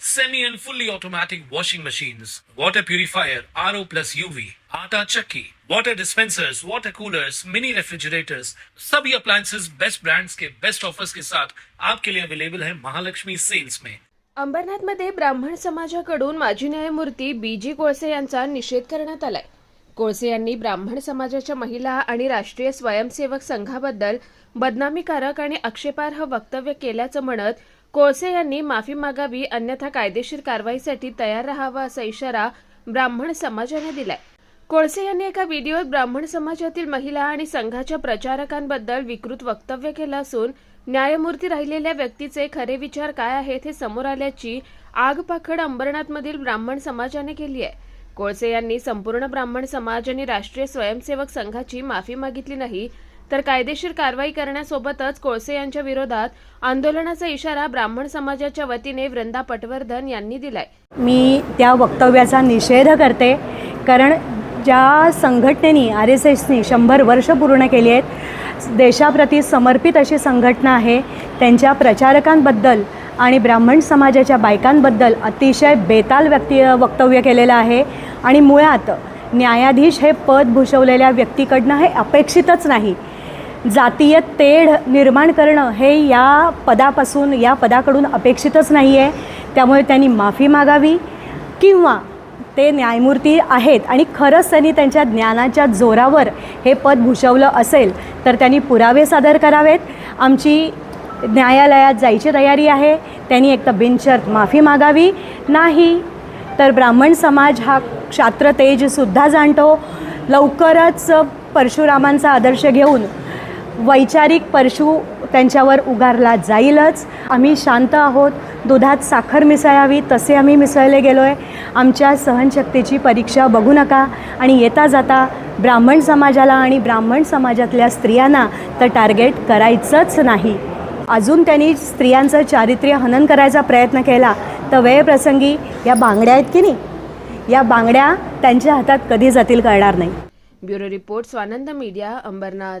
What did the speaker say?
semi and fully automatic washing machines, water purifier, RO plus UV, आटा चक्की, water dispensers, water coolers, mini refrigerators, सभी appliances best brands के best offers के साथ आपके लिए अवेलेबल है महालक्ष्मी सेल्स में अंबरनाथमध्ये ब्राह्मण समाजाकडून माजी न्यायमूर्ती बी जी कोळसे यांचा निषेध करण्यात आलाय. कोळसे यांनी ब्राह्मण समाजाच्या महिला आणि राष्ट्रीय स्वयंसेवक संघाबद्दल बदनामीकारक आणि आक्षेपार्ह वक्तव्य केल्याचं म्हणत कोळसे यांनी माफी मागावी अन्यथा कायदेशीर कारवाईसाठी तयार राहावा असा इशारा ब्राह्मण समाजाने दिलाय. कोळसे यांनी एका व्हिडिओत ब्राह्मण समाजातील महिला आणि संघाच्या प्रचारकांबद्दल विकृत वक्तव्य केलं असून न्यायमूर्ती राहिलेल्या व्यक्तीचे खरे विचार काय आहेत हे समोर आल्याची आगपाखड अंबरनाथमधील ब्राह्मण समाजाने केली आहे. कोळसे यांनी संपूर्ण ब्राह्मण समाज आणि राष्ट्रीय स्वयंसेवक संघाची माफी मागितली नाही तर कायदेशीर कारवाई करण्यासोबतच कोळसे यांच्या विरोधात आंदोलनाचा इशारा ब्राह्मण समाजाच्या वतीने वृंदा पटवर्धन यांनी दिलाय. मी त्या वक्तव्याचा निषेध करते कारण ज्या संघटनेनी आर एस एसनी शंभर वर्ष पूर्ण केली आहेत देशाप्रती समर्पित अशी संघटना आहे त्यांच्या प्रचारकांबद्दल आणि ब्राह्मण समाजाच्या बायकांबद्दल अतिशय बेताल व्यक्ती वक्तव्य केलेलं आहे. आणि मुळात न्यायाधीश हे पद भूषवलेल्या व्यक्तीकडनं हे अपेक्षितच नाही. जातीय तेढ निर्माण करणं हे या पदापासून या पदाकडून अपेक्षितच नाही आहे त्यामुळे त्यांनी माफी मागावी किंवा ते न्यायमूर्ती आहेत आणि खरंच त्यांनी त्यांच्या ज्ञानाच्या जोरावर हे पद भूषवलं असेल तर त्यांनी पुरावे सादर करावेत. आमची न्यायालयात जायची तयारी आहे. त्यांनी एक तर बिनशर्त माफी मागावी. नाही तर ब्राह्मण समाज हा क्षात्र तेजसुद्धा जाणतो. लवकरच परशुरामांचा आदर्श घेऊन वैचारिक परशु त्यांच्यावर उगारला जाईलच. आम्ही शांत आहोत. दुधात साखर मिसळावी. तसे आम्ही मिसळले गेलो आहे आमच्या सहनशक्तीची परीक्षा बघू नका. आणि येता जाता ब्राह्मण समाजाला आणि ब्राह्मण समाजातल्या स्त्रियांना तर टार्गेट करायचंच नाही. अजून त्यांनी स्त्रियांचं चारित्र्य हनन करायचा प्रयत्न केला. तर वेळप्रसंगी या बांगड्या आहेत की नाही? या बांगड्या त्यांच्या हातात कधी जातील कळणार नाही. Bureau report Swanand media Ambernath.